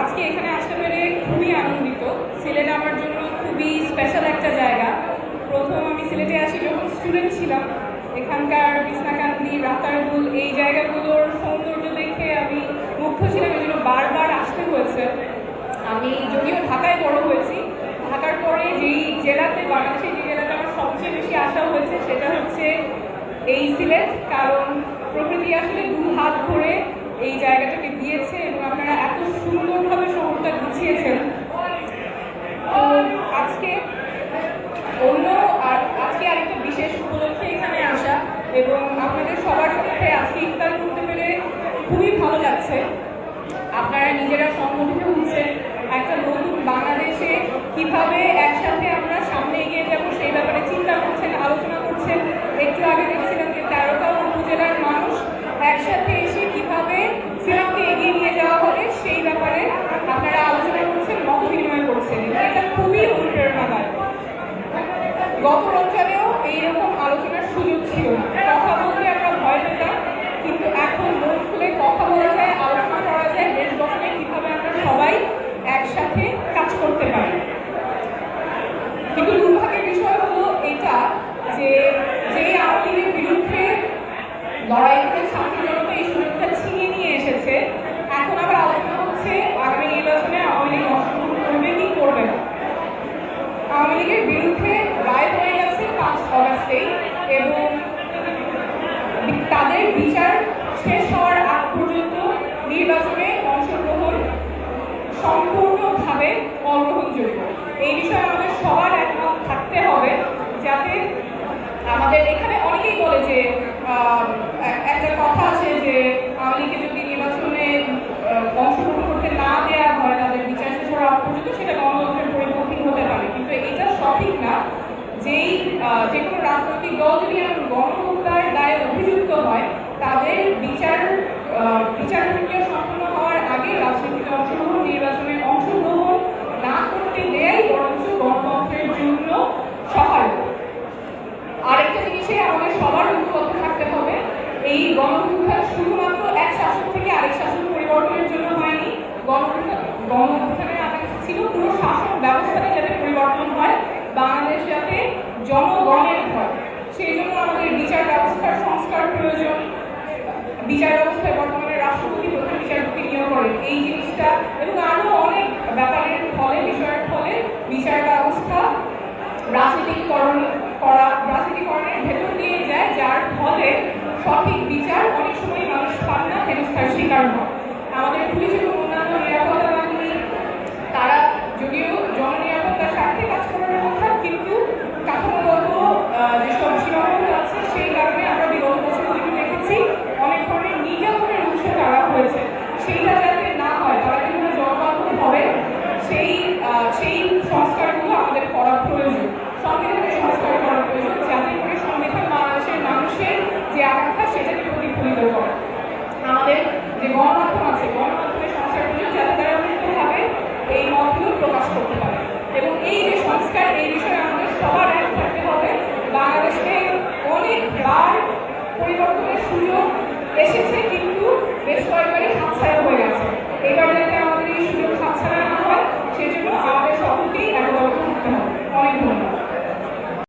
আজকে এখানে আসতে পেরে খুবই আনন্দিত। সিলেট আমার জন্য খুবই স্পেশাল একটা জায়গা। প্রথম আমি সিলেটে আসি যখন স্টুডেন্ট ছিলাম। এখানকার বিছনাকান্দি রাতারগুল এই জায়গাগুলোর সৌন্দর্য দেখে আমি মুগ্ধ ছিলাম। এগুলো বারবার আসতে হয়েছে। আমি যদিও ঢাকায় বড় হয়েছি, ঢাকার পরে যেই জেলাতে বাংলাদেশে যে জেলাতে আমার সবচেয়ে বেশি আসা হয়েছে, সেটা হচ্ছে এই সিলেট। কারণ প্রকৃতি আসলে দু হাত ধরে এই জায়গাটাকে দিয়েছে এবং আপনারা এত সুন্দরভাবে শহরটা গুছিয়েছেন। তো আজকে অন্য আর আজকে আরেকটা বিশেষ উপলক্ষে এখানে আসা এবং আপনাদের সবার সাথে আজকে ইফতার করতে পেরে খুবই ভালো লাগছে। আপনারা নিজেরা সংগঠিত হচ্ছেন একটা নতুন বাংলাদেশে কীভাবে একসাথে আমরা গত রমজানেও এইরকম আলোচনার সুযোগ ছিল কথা বলতে আমরা ভয় পেতাম, কিন্তু এখন মন খুলে কথা বলা যায়, আলোচনা করা যায়, দেশ গঠনে কীভাবে আমরা সবাই একসাথে কাজ করতে পারি। কিন্তু দুর্ভাগ্যের বিষয় হলো এটা যে, যেই আওয়ামী বিরুদ্ধে লড়াই তাদের বিচার শেষ হওয়ার আগ পর্যন্ত নির্বাচনে অংশগ্রহণ সম্পূর্ণভাবে অগ্রহণযোগ্য এই বিষয়ে আমাদের সবার একমত থাকতে হবে যাতে আমাদের এখানে অনেকেই বলে যে আহ, এক- একটা কথা আছে যে আওয়ামী লীগকে যদি নির্বাচনে আহ, অংশগ্রহণ করতে না দেওয়া হয় তাদের বিচার শেষ হওয়ার আগ পর্যন্ত সেটা গণতন্ত্রের পরিপন্থী হতে পারে কিন্তু এটা সঠিক না যেই যে কোনো রাজনৈতিক দল যদি এমন গণহত্যার দায়ে অভিযুক্ত হয় তাদের বিচার প্রক্রিয়া সম্পন্ন হওয়ার আগে রাজনীতিতে অংশগ্রহণ নির্বাচনে অংশগ্রহণ না করতে দেয়াই বরঞ্চ গণতন্ত্রের জন্য সহায়ক আরেকটা জিনিসে আমাদের সবার ঐক্যবদ্ধ থাকতে হবে এই গণঅভ্যুত্থান শুধুমাত্র এক শাসক থেকে আরেক শাসক পরিবর্তনের জন্য হয়নি গণঅভ্যুত্থান গণঅভ্যুত্থানের আগে ছিল পুরো শাসন ব্যবস্থাটা যাতে পরিবর্তন হয় বাংলাদেশ যাতে জনগণের হয় সেই জন্য আমাদের বিচার ব্যবস্থার সংস্কার প্রয়োজন। বিচার ব্যবস্থায় বর্তমানে রাষ্ট্রপতি প্রধান বিচারপতি নিয়োগ করেন। এই জিনিসটা এবং আরও অনেক ব্যাপারের ফলে, বিষয়ের ফলে বিচার ব্যবস্থা রাজনীতিকরণ করা, রাজনীতিকরণের ভেতর দিয়ে যায়, যার ফলে সঠিক বিচার অনেক সময় মানুষ পান না, হেনস্থার শিকার হয় আমাদের পুলিশ এবং পরিবর্তনের সুযোগ এসেছে